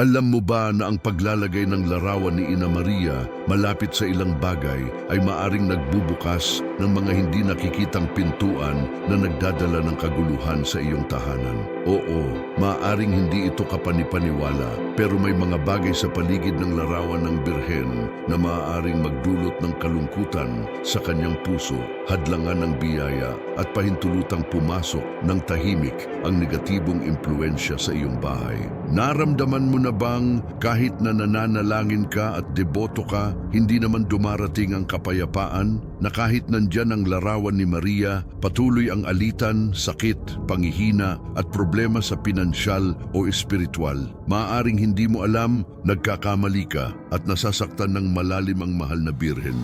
Alam mo ba na ang paglalagay ng larawan ni Ina Maria malapit sa ilang bagay ay maaring nagbubukas ng mga hindi nakikitang pintuan na nagdadala ng kaguluhan sa iyong tahanan? Oo, maaring hindi ito kapanipaniwala pero may mga bagay sa paligid ng larawan ng Birhen na maaaring magdulot ng kalungkutan sa kanyang puso, hadlangan ng biyaya at pahintulutang pumasok ng tahimik ang negatibong impluensya sa iyong bahay. Naramdaman mo na bang kahit na nananalangin ka at deboto ka, hindi naman dumarating ang kapayapaan? Na kahit nandyan ang larawan ni Maria, patuloy ang alitan, sakit, pangihina at problema sa pinansyal o espiritual. Maaring hindi mo alam, nagkakamali ka at nasasaktan ng malalim ang mahal na birhen.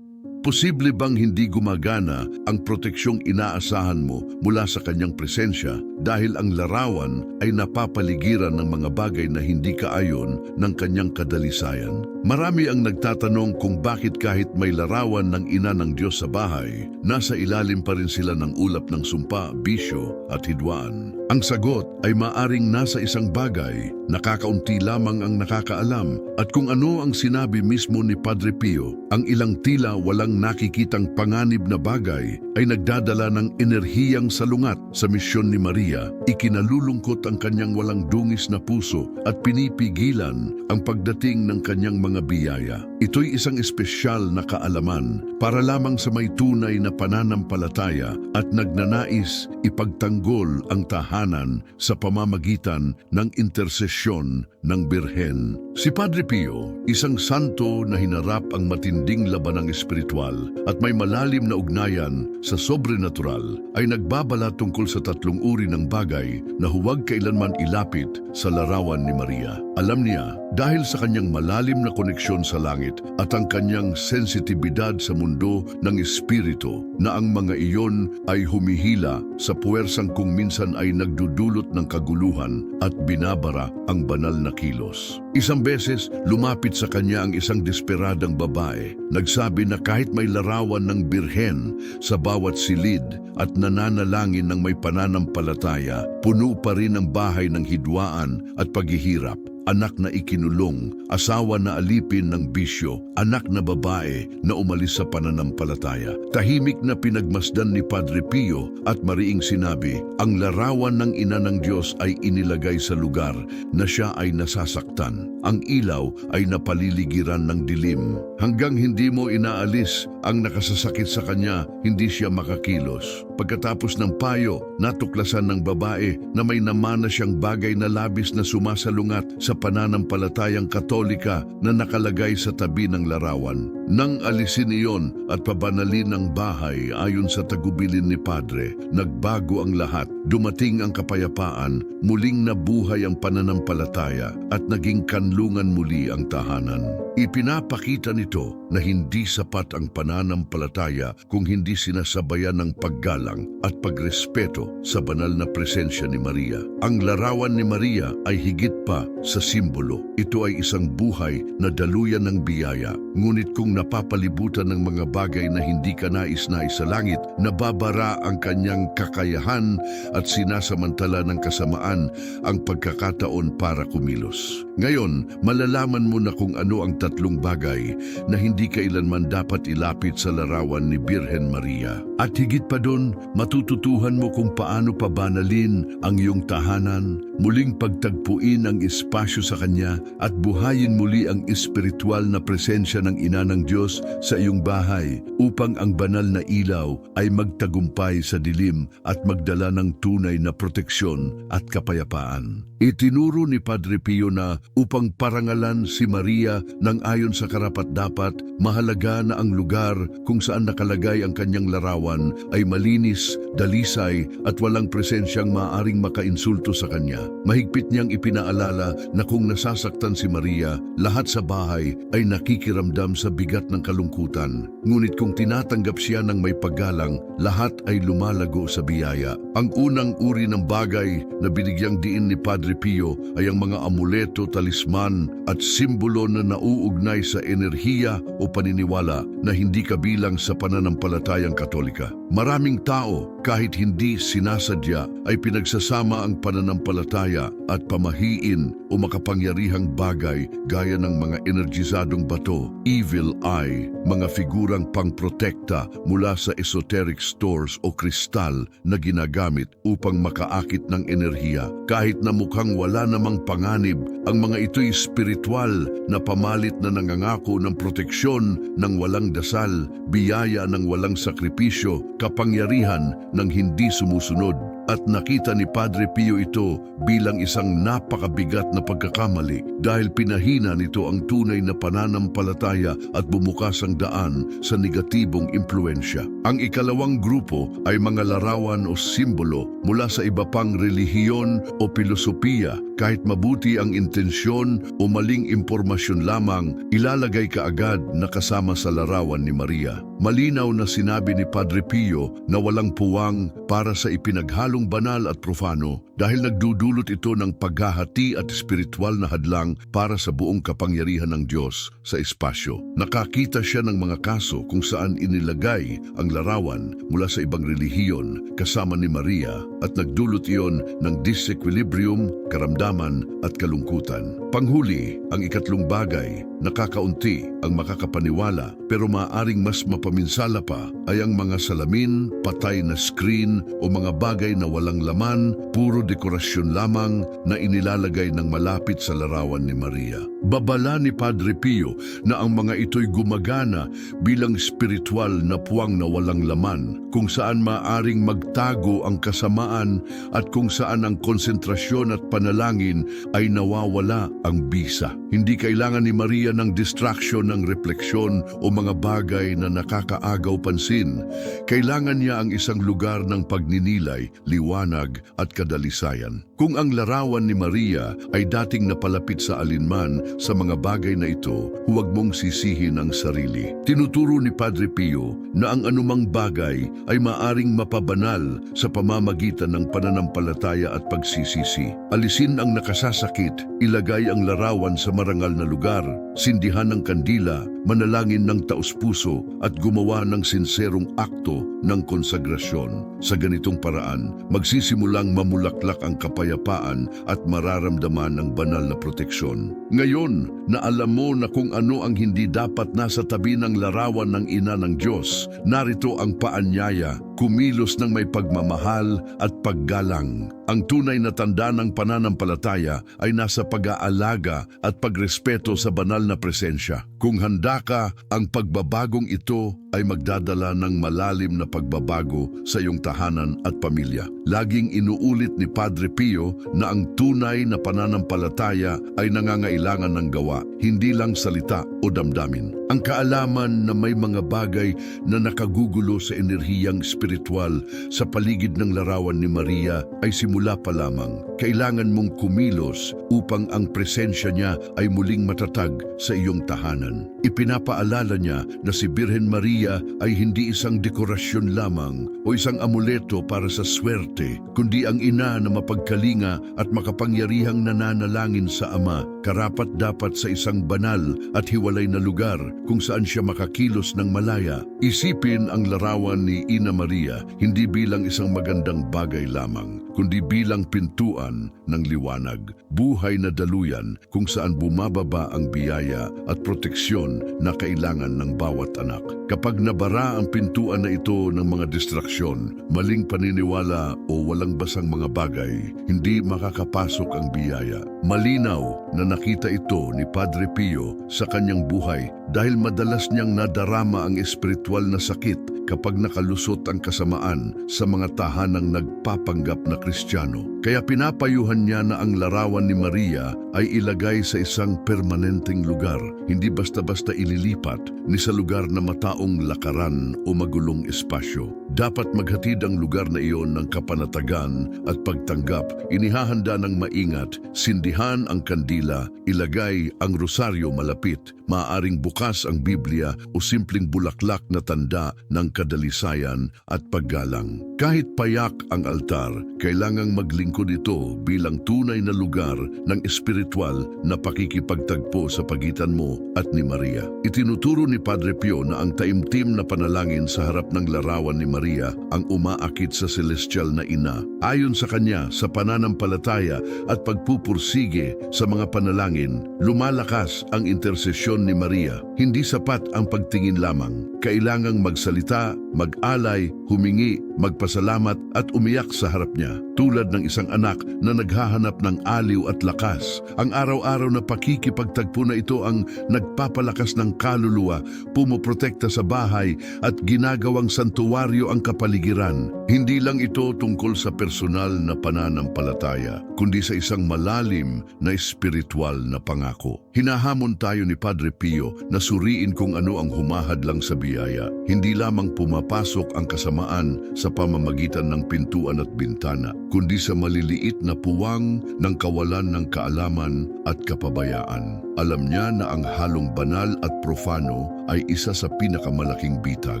Posible bang hindi gumagana ang proteksyong inaasahan mo mula sa kanyang presensya dahil ang larawan ay napapaligiran ng mga bagay na hindi kaayon ng kanyang kadalisayan? Marami ang nagtatanong kung bakit kahit may larawan ng ina ng Diyos sa bahay, nasa ilalim pa rin sila ng ulap ng sumpa, bisyo at hidwaan. Ang sagot ay maaring nasa isang bagay, nakakaunti lamang ang nakakaalam at kung ano ang sinabi mismo ni Padre Pio, ang ilang tila walang nakikitang panganib na bagay ay nagdadala ng enerhiyang salungat sa misyon ni Maria, ikinalulungkot ang kanyang walang dungis na puso at pinipigilan ang pagdating ng kanyang mga biyaya. Ito'y isang espesyal na kaalaman para lamang sa may tunay na pananampalataya at nagnanais ipagtanggol ang tahanan sa pamamagitan ng intersesyon ng Birhen. Si Padre Pio, isang santo na hinarap ang matinding labanang espiritual at may malalim na ugnayan sa sobrenatural, ay nagbabala tungkol sa tatlong uri ng bagay na huwag kailanman ilapit sa larawan ni Maria. Alam niya, dahil sa kanyang malalim na koneksyon sa langit at ang kanyang sensitibidad sa mundo ng espiritu, na ang mga iyon ay humihila sa puwersang kung minsan ay nagdudulot ng kaguluhan at binabara ang banal na kilos. Isang beses, lumapit sa kanya ang isang desperadang babae. Nagsabi na kahit may larawan ng birhen sa bawat silid at nananalangin ng may pananampalataya, puno pa rin ang bahay ng hidwaan at paghihirap anak na ikinulong, asawa na alipin ng bisyo, anak na babae na umalis sa pananampalataya. Tahimik na pinagmasdan ni Padre Pio at mariing sinabi, ang larawan ng ina ng Diyos ay inilagay sa lugar na siya ay nasasaktan. Ang ilaw ay napaliligiran ng dilim. Hanggang hindi mo inaalis ang nakasasakit sa kanya, hindi siya makakilos. Pagkatapos ng payo, natuklasan ng babae na may namana siyang bagay na labis na sumasalungat sa pananampalatayang katolika na nakalagay sa tabi ng larawan. Nang alisin iyon at pabanalin ang bahay ayon sa tagubilin ni Padre, nagbago ang lahat. Dumating ang kapayapaan, muling nabuhay ang pananampalataya at naging kanlungan muli ang tahanan. Ipinapakita nito na hindi sapat ang pananampalataya kung hindi sinasabayan ng paggalang at pagrespeto sa banal na presensya ni Maria. Ang larawan ni Maria ay higit pa sa simbolo. Ito ay isang buhay na daluyan ng biyaya. Ngunit kung napapalibutan ng mga bagay na hindi ka nais-nais sa langit, nababara ang kanyang kakayahan at sinasamantala ng kasamaan ang pagkakataon para kumilos. Ngayon, malalaman mo na kung ano ang tatlong bagay na hindi kailanman dapat ilapit sa larawan ni Birhen Maria. At higit pa doon, matututuhan mo kung paano pabanalin ang iyong tahanan, muling pagtagpuin ang espasyo sa Kanya at buhayin muli ang espiritual na presensya ng Ina ng Diyos sa iyong bahay upang ang banal na ilaw ay magtagumpay sa dilim at magdala ng tunay na proteksyon at kapayapaan. Itinuro ni Padre Pio na upang parangalan si Maria ng ayon sa karapat-dapat, mahalaga na ang lugar kung saan nakalagay ang kanyang larawan ay malinis, dalisay at walang presensyang maaring makainsulto sa kanya. Mahigpit niyang ipinaalala na kung nasasaktan si Maria, lahat sa bahay ay nakikiramdam sa bigat ng kalungkutan. Ngunit kung tinatanggap siya ng may paggalang, lahat ay lumalago sa biyaya. Ang unang uri ng bagay na binigyang diin ni Padre Pio ay ang mga amuleto, talisman at simbolo na nauugnay sa enerhiya o paniniwala na hindi kabilang sa pananampalatayang katolika. Maraming tao, kahit hindi sinasadya, ay pinagsasama ang pananampalataya at pamahiin o makapangyarihang bagay gaya ng mga energisadong bato, evil eye, mga figurang pangprotekta mula sa esoteric stores o kristal na ginagamit upang makaakit ng enerhiya. Kahit na mukhang wala namang panganib, ang mga ito'y spiritual na pamalit na nangangako ng proteksyon ng walang dasal, biyaya ng walang sakripisyo, kapangyarihan ng hindi sumusunod. At nakita ni Padre Pio ito bilang isang napakabigat na pagkakamali dahil pinahina nito ang tunay na pananampalataya at bumukas ang daan sa negatibong impluensya. Ang ikalawang grupo ay mga larawan o simbolo mula sa iba pang relihiyon o filosofiya kahit mabuti ang intensyon o maling impormasyon lamang, ilalagay kaagad na kasama sa larawan ni Maria. Malinaw na sinabi ni Padre Pio na walang puwang para sa ipinaghalong banal at profano dahil nagdudulot ito ng paghahati at espiritual na hadlang para sa buong kapangyarihan ng Diyos sa espasyo. Nakakita siya ng mga kaso kung saan inilagay ang larawan mula sa ibang relihiyon kasama ni Maria at nagdulot iyon ng disequilibrium, karamdaman at kalungkutan. Panghuli, ang ikatlong bagay, nakakaunti ang makakapaniwala pero maaring mas mapaminsala pa ay ang mga salamin, patay na screen o mga bagay na walang laman, puro dekorasyon lamang na inilalagay ng malapit sa larawan ni Maria. Babala ni Padre Pio na ang mga ito'y gumagana bilang spiritual na puwang na walang laman, kung saan maaring magtago ang kasamaan at kung saan ang konsentrasyon at panalangin ay nawawala ang bisa. Hindi kailangan ni Maria ng distraction ng refleksyon o mga bagay na nakakaagaw pansin. Kailangan niya ang isang lugar ng pagninilay, liwanag at kadalisayan. Kung ang larawan ni Maria ay dating napalapit sa alinman sa mga bagay na ito, huwag mong sisihin ang sarili. Tinuturo ni Padre Pio na ang anumang bagay ay maaring mapabanal sa pamamagitan ng pananampalataya at pagsisisi. Alisin ang nakasasakit, ilagay ang larawan sa marangal na lugar, sindihan ng kandila, manalangin ng taus-puso at gumawa ng sinserong akto ng konsagrasyon. Sa ganitong paraan, magsisimulang mamulaklak ang kapayapaan at mararamdaman ang banal na proteksyon. Ngayon, na alam mo na kung ano ang hindi dapat nasa tabi ng larawan ng ina ng Diyos, narito ang paanyaya, kumilos ng may pagmamahal at paggalang. Ang tunay na tanda ng pananampalataya ay nasa pag-aalaga at pagrespeto sa banal na presensya. Kung handa ka, ang pagbabagong ito ay magdadala ng malalim na pagbabago sa iyong tahanan at pamilya. Laging inuulit ni Padre Pio na ang tunay na pananampalataya ay nangangailangan ng gawa, hindi lang salita o damdamin. Ang kaalaman na may mga bagay na nakagugulo sa enerhiyang spiritual sa paligid ng larawan ni Maria ay simula pa lamang. Kailangan mong kumilos upang ang presensya niya ay muling matatag sa iyong tahanan. Ipinapaalala niya na si Birhen Maria ay hindi isang dekorasyon lamang o isang amuleto para sa swerte, kundi ang ina na mapagkalinga at makapangyarihang nananalangin sa Ama, karapat dapat sa isang banal at hiwalay na lugar kung saan siya makakilos ng malaya. Isipin ang larawan ni Ina Maria hindi bilang isang magandang bagay lamang, kundi bilang pintuan ng liwanag, buhay na daluyan kung saan bumababa ang biyaya at proteksyon na kailangan ng bawat anak. Kapag nabara ang pintuan na ito ng mga distraksyon, maling paniniwala o walang basang mga bagay, hindi makakapasok ang biyaya. Malinaw na nakita ito ni Padre Pio sa kanyang buhay dahil madalas niyang nadarama ang espiritual na sakit kapag nakalusot ang kasamaan sa mga tahanang nagpapanggap na Kristiyano. Kaya pinapayuhan niya na ang larawan ni Maria ay ilagay sa isang permanenteng lugar, hindi basta-basta ililipat ni sa lugar na mataong lakaran o magulong espasyo. Dapat maghatid ang lugar na iyon ng kapanatagan at pagtanggap, inihahanda ng maingat, sindihan ang kandila, ilagay ang rosaryo malapit, Maaring bukas ang Biblia o simpleng bulaklak na tanda ng kadalisayan at paggalang. Kahit payak ang altar, kailangang maglingkod ito bilang tunay na lugar ng espiritual na pakikipagtagpo sa pagitan mo at ni Maria. Itinuturo ni Padre Pio na ang taimtim na panalangin sa harap ng larawan ni Maria ang umaakit sa celestial na ina. Ayon sa kanya, sa pananampalataya at pagpupursige sa mga panalangin, lumalakas ang intersesyon ni Maria. Hindi sapat ang pagtingin lamang. Kailangang magsalita, mag-alay, humingi, magpasalamat at umiyak sa harap niya. Tulad ng isang anak na naghahanap ng aliw at lakas. Ang araw-araw na pakikipagtagpo na ito ang nagpapalakas ng kaluluwa, pumoprotekta sa bahay at ginagawang santuwaryo ang kapaligiran. Hindi lang ito tungkol sa personal na pananampalataya, kundi sa isang malalim na espiritual na pangako. Hinahamon tayo ni Padre Pio na suriin kung ano ang humahadlang sa biyaya. Hindi lamang pumapasok ang kasamaan sa pamamagitan ng pintuan at bintana, kundi sa maliliit na puwang ng kawalan ng kaalaman at kapabayaan. Alam niya na ang halong banal at profano ay isa sa pinakamalaking bitag.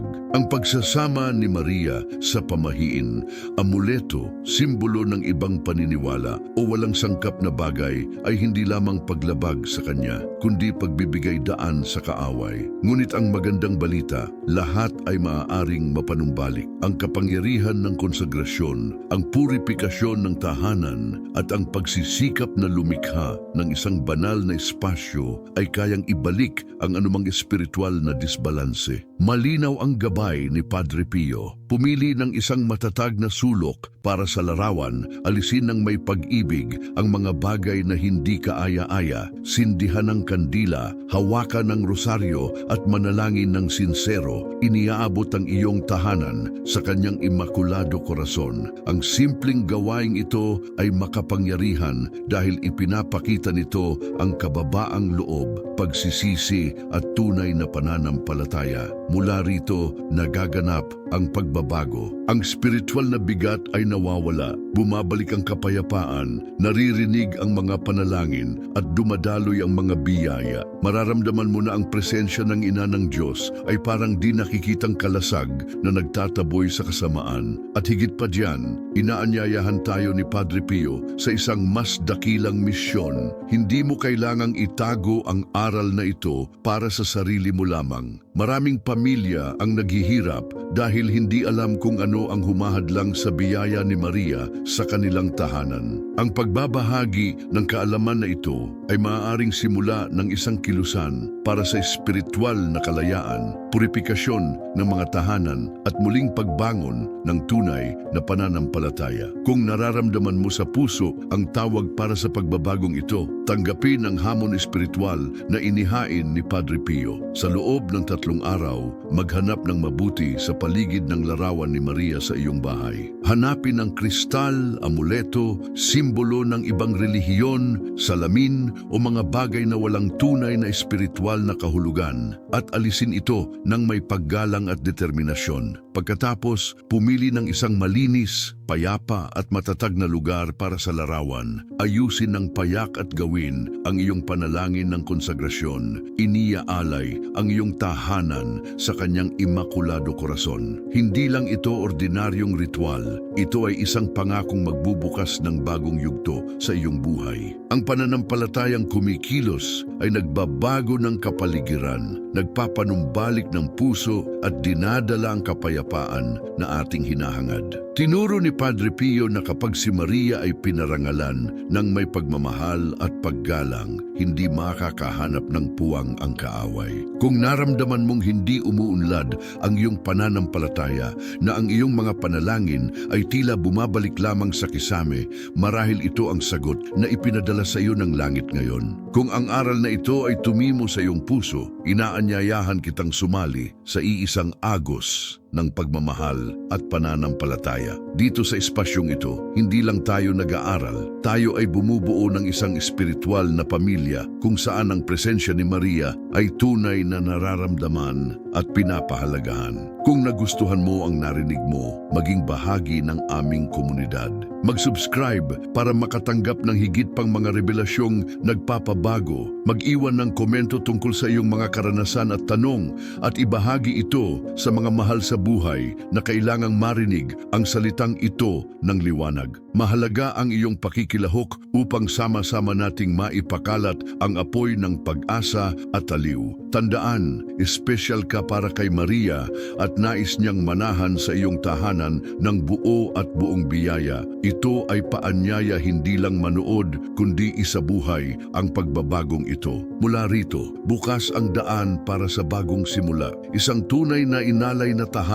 Ang pagsasama ni Maria sa pamahiin, amuleto, simbolo ng ibang paniniwala o walang sangkap na bagay ay hindi lamang paglabag sa kanya, kundi pagbibigay daan sa kaaway. Ngunit ang magandang balita, lahat ay maaaring mapanumbalik. Ang kapangyarihan ng konsagrasyon, ang purifikasyon ng tahanan at ang pagsisikap na lumikha ng isang banal na espasyo ay kayang ibalik ang anumang espiritual na disbalanse. Malinaw ang gabay ni Padre Pio. Pumili ng isang matatag na sulok para sa larawan, alisin ng may pag-ibig ang mga bagay na hindi kaaya-aya, sindihan ng kandila, hawakan ng rosaryo at manalangin ng sinsero, iniaabot ang iyong tahanan sa kanyang imakulado korason. Ang simpleng gawaing ito ay makapangyarihan dahil ipinapakita nito ang kababaang loob, pagsisisi at tunay na pananampalataya. Mula rito, nagaganap ang pagbabago. Ang spiritual na bigat ay nawawala, bumabalik ang kapayapaan, naririnig ang mga panalangin at dumadaloy ang mga biyaya. Mararamdaman mo na ang presensya ng ina ng Diyos ay parang di nakikitang kalasag na nagtataboy sa kasamaan. At higit pa diyan, inaanyayahan tayo ni Padre Pio sa isang mas dakilang misyon. Hindi mo kailangang itago ang aral na ito para sa sarili mo lamang. Maraming pamilya ang naghihirap dahil hindi alam kung ano ang humahadlang sa biyaya ni Maria sa kanilang tahanan. Ang pagbabahagi ng kaalaman na ito ay maaaring simula ng isang kilusan para sa espiritual na kalayaan, purifikasyon ng mga tahanan at muling pagbangon ng tunay na pananampalataya. Kung nararamdaman mo sa puso ang tawag para sa pagbabagong ito, tanggapin ang hamon espiritual na inihain ni Padre Pio. Sa loob ng tatlong araw, maghanap ng mabuti sa paligid ng larawan ni Maria sa iyong bahay. Hanapin ang kristal, amuleto, simbolo ng ibang relihiyon, salamin o mga bagay na walang tunay na espiritual na kahulugan at alisin ito ng may paggalang at determinasyon. Pagkatapos, pumili ng isang malinis, payapa at matatag na lugar para sa larawan. Ayusin ng payak at gawin ang iyong panalangin ng konsagrasyon. Iniaalay ang iyong tahanan sa kanyang imakulado korason. Hindi lang ito ordinaryong ritual. Ito ay isang pangakong magbubukas ng bagong yugto sa iyong buhay. Ang pananampalatayang kumikilos ay nagbabago ng kapaligiran, nagpapanumbalik ng puso at dinadala ang kapayapaan na ating hinahangad. Tinuro ni Padre Pio na kapag si Maria ay pinarangalan ng may pagmamahal at paggalang, hindi makakahanap ng puwang ang kaaway. Kung naramdaman mong hindi umuunlad ang iyong pananampalataya na ang iyong mga panalangin ay tila bumabalik lamang sa kisame, marahil ito ang sagot na ipinadala sa iyo ng langit ngayon. Kung ang aral ito ay tumimo sa iyong puso, inaanyayahan kitang sumali sa iisang agos ng pagmamahal at pananampalataya. Dito sa espasyong ito, hindi lang tayo nag-aaral, tayo ay bumubuo ng isang espiritual na pamilya kung saan ang presensya ni Maria ay tunay na nararamdaman at pinapahalagahan. Kung nagustuhan mo ang narinig mo, maging bahagi ng aming komunidad. Mag-subscribe para makatanggap ng higit pang mga revelasyong nagpapabago. Mag-iwan ng komento tungkol sa iyong mga karanasan at tanong at ibahagi ito sa mga mahal sa buhay na kailangang marinig ang salitang ito ng liwanag. Mahalaga ang iyong pakikilahok upang sama-sama nating maipakalat ang apoy ng pag-asa at aliw. Tandaan, espesyal ka para kay Maria at nais niyang manahan sa iyong tahanan ng buo at buong biyaya. Ito ay paanyaya hindi lang manood kundi isabuhay ang pagbabagong ito. Mula rito, bukas ang daan para sa bagong simula. Isang tunay na inalay na tahanan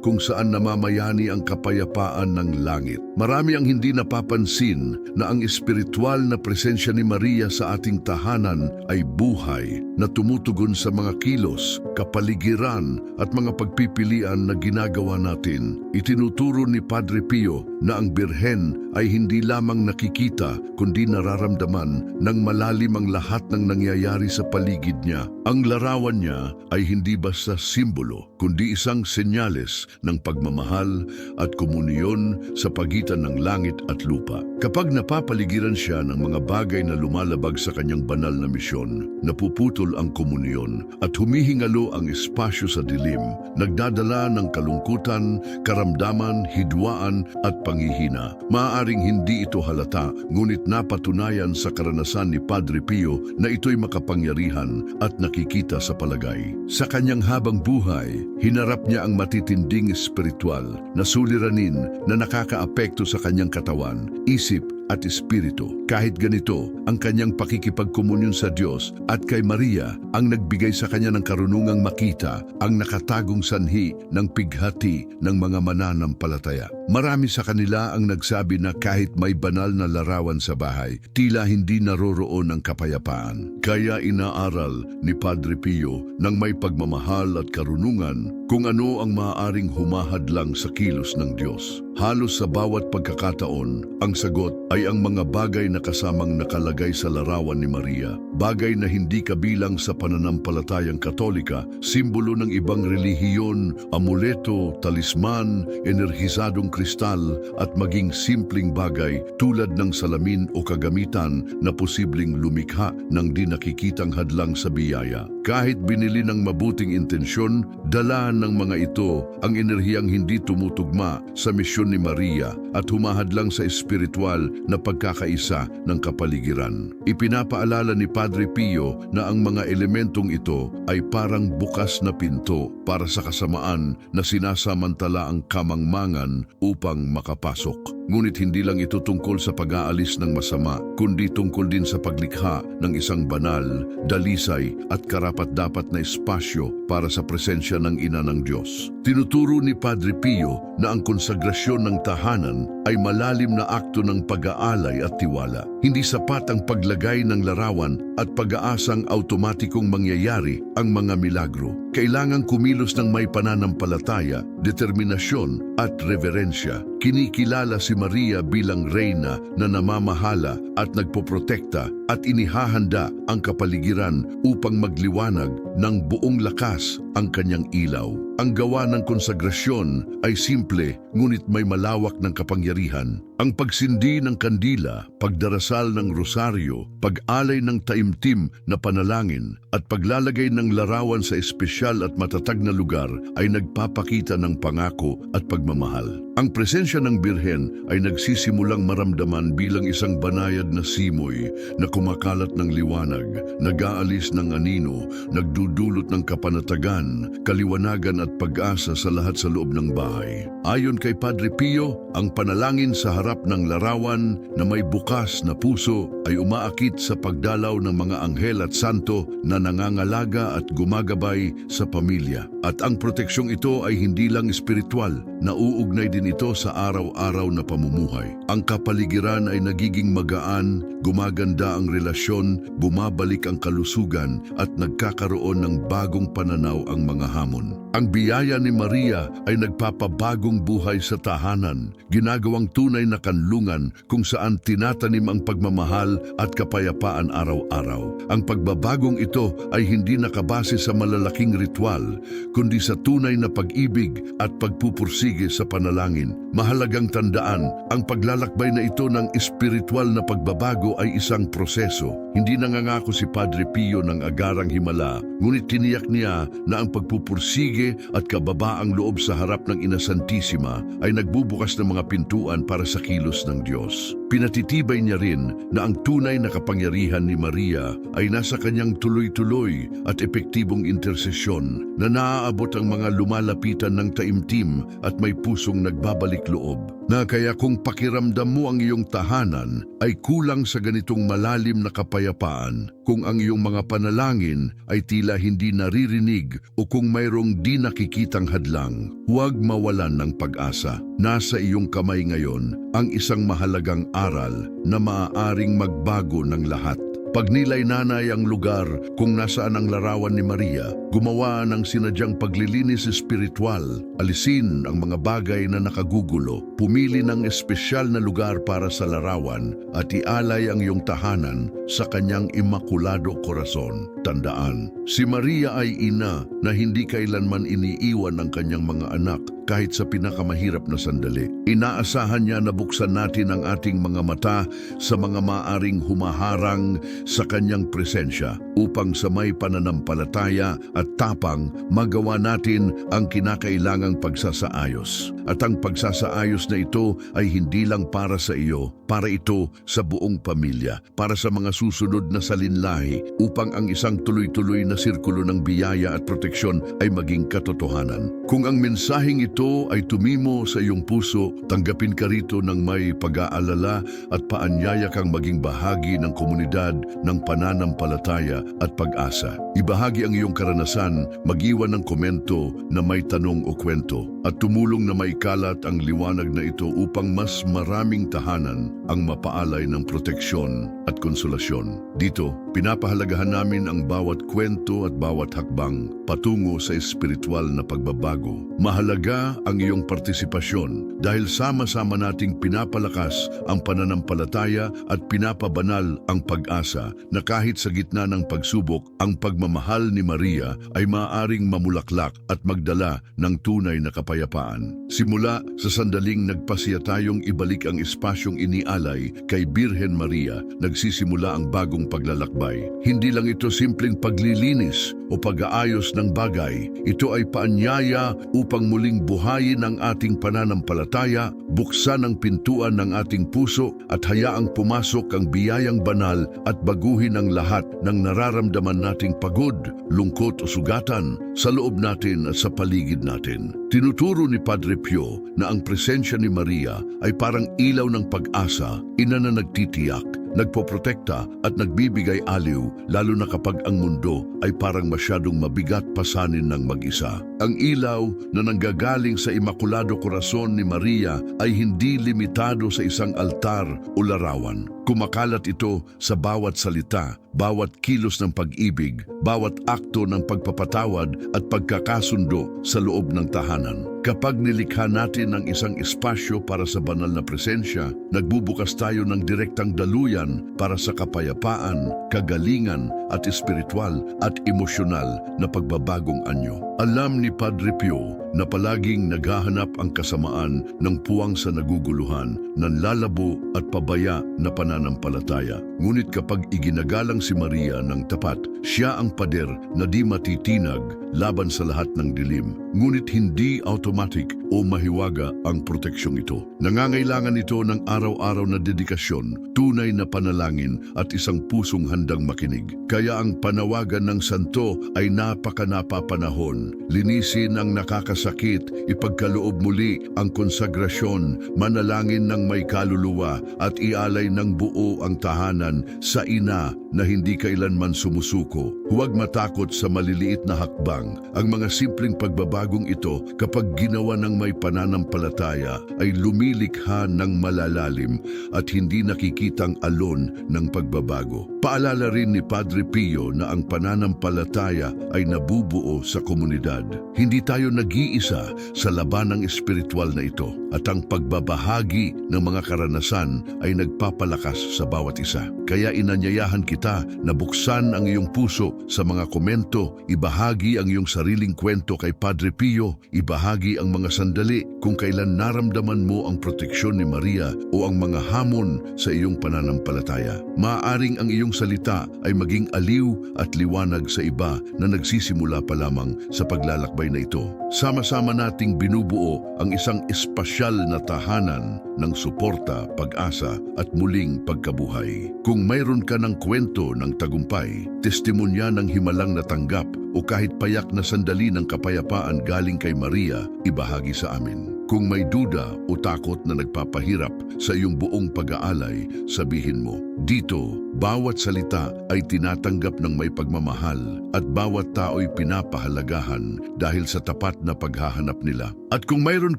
kung saan namamayani ang kapayapaan ng langit. Marami ang hindi napapansin na ang espiritual na presensya ni Maria sa ating tahanan ay buhay na tumutugon sa mga kilos, kapaligiran at mga pagpipilian na ginagawa natin. Itinuturo ni Padre Pio na ang birhen ay hindi lamang nakikita kundi nararamdaman ng malalim ang lahat ng nangyayari sa paligid niya. Ang larawan niya ay hindi basta simbolo kundi isang senyales ng pagmamahal at komunyon sa pagitan ng langit at lupa. Kapag napapaligiran siya ng mga bagay na lumalabag sa kanyang banal na misyon, napuputol ang komunyon at humihingalo ang espasyo sa dilim, nagdadala ng kalungkutan, karamdaman, hidwaan at panghihina. Maaaring hindi ito halata, ngunit napatunayan sa karanasan ni Padre Pio na ito'y makapangyarihan at nakikita sa palagay. Sa kanyang habang buhay, hinarap niya ang matitinding espiritual na suliranin na nakakaapekto sa kanyang katawan, isip at espiritu. Kahit ganito, ang kanyang pakikipagkomunyon sa Diyos at kay Maria ang nagbigay sa kanya ng karunungang makita ang nakatagong sanhi ng pighati ng mga mananampalataya. Marami sa kanila ang nagsabi na kahit may banal na larawan sa bahay, tila hindi naroroon ang kapayapaan. Kaya inaaral ni Padre Pio ng may pagmamahal at karunungan kung ano ang maaaring humahadlang sa kilos ng Diyos. Halos sa bawat pagkakataon, ang sagot ay ang mga bagay na kasamang nakalagay sa larawan ni Maria. Bagay na hindi kabilang sa pananampalatayang katolika, simbolo ng ibang relihiyon, amuleto, talisman, energisadong kristal at maging simpleng bagay tulad ng salamin o kagamitan na posibleng lumikha ng di nakikitang hadlang sa biyaya. Kahit binili ng mabuting intensyon, dala ng mga ito ang enerhiyang hindi tumutugma sa misyon ni Maria at humahadlang sa espiritual na pagkakaisa ng kapaligiran. Ipinapaalala ni Padre Pio na ang mga elementong ito ay parang bukas na pinto para sa kasamaan na sinasamantala ang kamangmangan upang makapasok. Ngunit hindi lang ito tungkol sa pag-aalis ng masama, kundi tungkol din sa paglikha ng isang banal, dalisay at karapat-dapat na espasyo para sa presensya ng ina ng Diyos. Tinuturo ni Padre Pio na ang konsagrasyon ng tahanan ay malalim na akto ng pag-aalay at tiwala. Hindi sapat ang paglagay ng larawan at pag-aasang automatikong mangyayari ang mga milagro. Kailangang kumilos ng may pananampalataya, determinasyon at reverensya. Kinikilala si Maria bilang reyna na namamahala at nagpoprotekta at inihahanda ang kapaligiran upang magliwanag ng buong lakas ang kanyang ilaw. Ang gawa ng konsagrasyon ay simple ngunit may malawak ng kapangyarihan. Ang pagsindi ng kandila, pagdarasal ng rosaryo, pag-alay ng taimtim na panalangin at paglalagay ng larawan sa espesyal at matatag na lugar ay nagpapakita ng pangako at pagmamahal. Ang presensya ng Birhen ay nagsisimulang maramdaman bilang isang banayad na simoy na kumakalat ng liwanag, nag-aalis ng anino, nagdudulot ng kapanatagan, kaliwanagan at pag-asa sa lahat sa loob ng bahay. Ayon kay Padre Pio, ang panalangin sa harap ng larawan na may bukas na puso ay umaakit sa pagdalaw ng mga anghel at santo na nangangalaga at gumagabay sa pamilya. At ang proteksyong ito ay hindi lang espiritual, nauugnay din ito sa pang-araw-araw na pamumuhay. Ang kapaligiran ay nagiging magaan, gumaganda ang relasyon, bumabalik ang kalusugan at nagkakaroon ng bagong pananaw ang mga hamon. Ang biyaya ni Maria ay nagpapabagong buhay sa tahanan, ginagawang tunay na kanlungan kung saan tinatanim ang pagmamahal at kapayapaan araw-araw. Ang pagbabagong ito ay hindi nakabase sa malalaking ritual, kundi sa tunay na pag-ibig at pagpupursige sa panalangin. Mahalagang tandaan, ang paglalakbay na ito ng espiritual na pagbabago ay isang proseso. Hindi nangangako si Padre Pio ng agarang himala, ngunit tiniyak niya na ang pagpupursige at kababaang loob sa harap ng Ina Santissima ay nagbubukas ng mga pintuan para sa kilos ng Diyos. Pinatitibay niya rin na ang tunay na kapangyarihan ni Maria ay nasa kanyang tuloy-tuloy at epektibong intersesyon na naaabot ang mga lumalapitan ng taimtim at may pusong nagbabalik loob. Na kaya kung pakiramdam mo ang iyong tahanan ay kulang sa ganitong malalim na kapayapaan, kung ang iyong mga panalangin ay tila hindi naririnig o kung mayroong di nakikitang hadlang, huwag mawalan ng pag-asa. Nasa iyong kamay ngayon ang isang mahalagang aral na maaaring magbago ng lahat. Pagnilay nanay ang lugar kung nasaan ang larawan ni Maria, gumawa ng sinadyang paglilinis espiritual, alisin ang mga bagay na nakagugulo, pumili ng espesyal na lugar para sa larawan at ialay ang iyong tahanan sa kanyang imakulado korason. Tandaan, si Maria ay ina na hindi kailanman iniiwan ng kanyang mga anak kahit sa pinakamahirap na sandali. Inaasahan niya na buksan natin ang ating mga mata sa mga maaring humaharang sa kanyang presensya upang sa may pananampalataya at tapang magawa natin ang kinakailangang pagsasaayos. At ang pagsasaayos na ito ay hindi lang para sa iyo, para ito sa buong pamilya, para sa mga susunod na salinlahi upang ang isang tuloy-tuloy na sirkulo ng biyaya at proteksyon ay maging katotohanan. Kung ang mensaheng ito ay tumimo sa iyong puso, tanggapin ka rito ng may pag-aalala at paanyaya kang maging bahagi ng komunidad ng pananampalataya at pag-asa. Ibahagi ang iyong karanasan, mag-iwan ng komento na may tanong o kwento at tumulong na may kalat ang liwanag na ito upang mas maraming tahanan ang mapaalay ng proteksyon at konsolasyon. Dito, pinapahalagahan namin ang bawat kwento at bawat hakbang patungo sa espiritual na pagbabago. Mahalaga ang iyong partisipasyon dahil sama-sama nating pinapalakas ang pananampalataya at pinapabanal ang pag-asa na kahit sa gitna ng pagsubok, ang pagmamahal ni Maria ay maaaring mamulaklak at magdala ng tunay na kapayapaan. Simula sa sandaling nagpasya tayong ibalik ang espasyong inialay kay Birhen Maria, nagsisimula ang bagong paglalakbay. Hindi lang ito simpleng paglilinis o pag-aayos ng bagay. Ito ay paanyaya upang muling buhayin ang ating pananampalataya, buksan ang pintuan ng ating puso at hayaang pumasok ang biyayang banal at baguhin ang lahat ng nararamdaman nating pagod, lungkot o sugatan sa loob natin at sa paligid natin. Tinuturo ni Padre Pio na ang presensya ni Maria ay parang ilaw ng pag-asa, ina na nagtitiyak, nagpoprotekta at nagbibigay aliw lalo na kapag ang mundo ay parang masyadong mabigat pasanin ng mag-isa. Ang ilaw na nanggagaling sa Imakulado Corazon ni Maria ay hindi limitado sa isang altar o larawan. Kumakalat ito sa bawat salita, bawat kilos ng pag-ibig, bawat akto ng pagpapatawad at pagkakasundo sa loob ng tahanan. Kapag nilikha natin ang isang espasyo para sa banal na presensya, nagbubukas tayo ng direktang daluyan para sa kapayapaan, kagalingan at espiritual at emosyonal na pagbabagong anyo. Alam ni Padre Pio na palaging naghahanap ang kasamaan ng puwang sa naguguluhan, nanlalabo at pabaya na pananampalataya. Ngunit kapag iginagalang si Maria ng tapat, siya ang pader na di matitinag laban sa lahat ng dilim. Ngunit hindi automatic o mahiwaga ang proteksyong ito. Nangangailangan ito ng araw-araw na dedikasyon, tunay na panalangin at isang pusong handang makinig. Kaya ang panawagan ng santo ay napaka-napapanahon. Linisin ang nakakasakit, ipagkaloob muli ang konsagrasyon, manalangin ng may kaluluwa at ialay ng buo ang tahanan sa ina na hindi kailanman sumusuko. Huwag matakot sa maliliit na hakbang. Ang mga simpleng pagbabago pagbabagong ito kapag ginawa ng may pananampalataya ay lumilikha ng malalalim at hindi nakikitang alon ng pagbabago. Paalala rin ni Padre Pio na ang pananampalataya ay nabubuo sa komunidad. Hindi tayo nag-iisa sa labanang espiritual na ito at ang pagbabahagi ng mga karanasan ay nagpapalakas sa bawat isa. Kaya inanyayahan kita na buksan ang iyong puso sa mga komento, ibahagi ang iyong sariling kwento kay Padre Pio, ibahagi ang mga sandali kung kailan naramdaman mo ang proteksyon ni Maria o ang mga hamon sa iyong pananampalataya. Maaring ang iyong salita ay maging aliw at liwanag sa iba na nagsisimula pa lamang sa paglalakbay na ito. Sama-sama nating binubuo ang isang espasyal na tahanan ng suporta, pag-asa at muling pagkabuhay. Kung mayroon ka ng kwento ng tagumpay, testimonya ng himalang natanggap o kahit payak na sandali ng kapayapaan galing kay Maria, ibahagi sa amin. Kung may duda o takot na nagpapahirap sa iyong buong pag-aalay, sabihin mo, dito, bawat salita ay tinatanggap ng may pagmamahal at bawat tao'y pinapahalagahan dahil sa tapat na paghahanap nila. At kung mayroon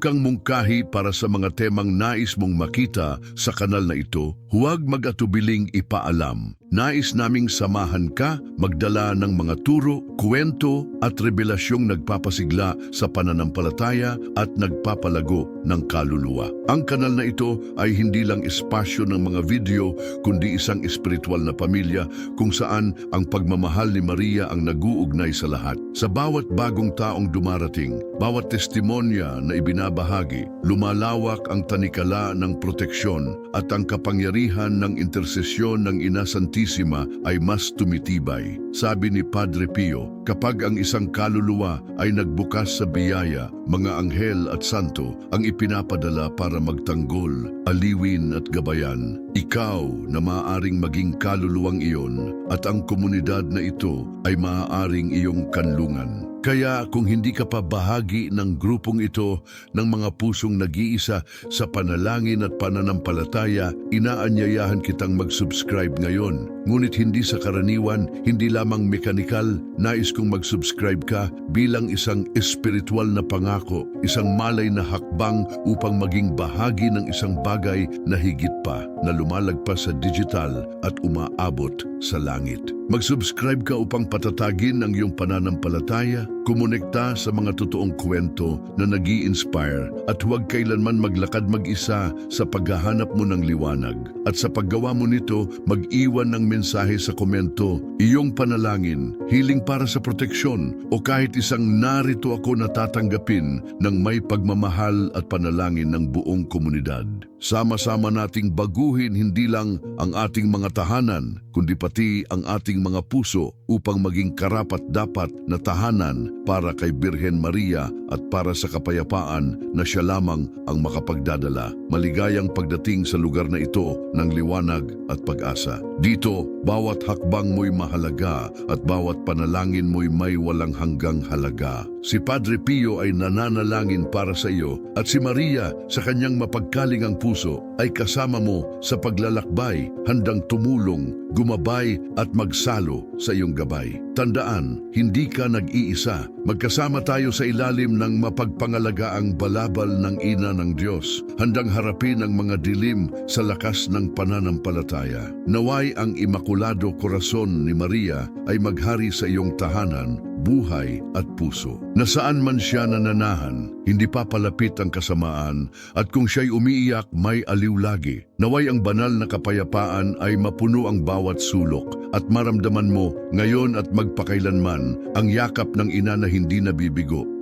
kang mungkahi para sa mga temang nais mong makita sa kanal na ito, huwag mag-atubiling ipaalam. Nais naming samahan ka magdala ng mga turo, kwento at revelasyong nagpapasigla sa pananampalataya at nagpapalago ng kaluluwa. Ang kanal na ito ay hindi lang espasyo ng mga video kundi isang espiritual na pamilya kung saan ang pagmamahal ni Maria ang naguugnay sa lahat. Sa bawat bagong taong dumarating, bawat testimonya na ibinabahagi, lumalawak ang tanikala ng proteksyon at ang kapangyarihan ng intersesyon ng Ina Santisima ay mas tumitibay. Sabi ni Padre Pio, kapag ang isang kaluluwa ay nagbukas sa biyaya, mga anghel at santo ang ipinapadala para magtanggol, aliwin at gabayan. Ikaw na maaaring maging kaluluwang iyon at ang komunidad na ito ay maaaring iyong kanlungan. Kaya kung hindi ka pa bahagi ng grupong ito ng mga pusong nag-iisa sa panalangin at pananampalataya, inaanyayahan kitang mag-subscribe ngayon. Ngunit hindi sa karaniwan, hindi lamang mekanikal, nais kong mag-subscribe ka bilang isang espiritual na pangako, isang malay na hakbang upang maging bahagi ng isang bagay na higit pa na lumalagpas sa digital at umaabot sa langit. Mag-subscribe ka upang patatagin ang iyong pananampalataya, kumonekta sa mga totoong kwento na nag inspire at huwag kailanman maglakad mag-isa sa paghahanap mo ng liwanag. At sa paggawa mo nito, mag-iwan ng mensahe sa komento, iyong panalangin, hiling para sa proteksyon o kahit isang narito ako na tatanggapin ng may pagmamahal at panalangin ng buong komunidad. Sama-sama nating baguhin hindi lang ang ating mga tahanan, kundi pati ang ating mga puso upang maging karapat-dapat na tahanan para kay Birhen Maria at para sa kapayapaan na siya lamang ang makapagdadala. Maligayang pagdating sa lugar na ito ng liwanag at pag-asa. Dito, bawat hakbang mo'y mahalaga at bawat panalangin mo'y may walang hanggang halaga. Si Padre Pio ay nananalangin para sa iyo at si Maria sa kanyang mapagkalingang puso ay kasama mo sa paglalakbay, handang tumulong, gumabay at magsalo sa iyong gabay. Tandaan, hindi ka nag-iisa. Magkasama tayo sa ilalim ng mapagpangalagaang balabal ng ina ng Diyos, handang harapin ang mga dilim sa lakas ng pananampalataya. Naway ang Imakulado Korason ni Maria ay maghari sa iyong tahanan, buhay at puso. Nasaan man siya nananahan, hindi papalapit ang kasamaan at kung siya'y umiiyak, may aliw lagi. Naway ang banal na kapayapaan ay mapuno ang bawat sulok at maramdaman mo ngayon at magpakailanman ang yakap ng ina na hindi nabibigo.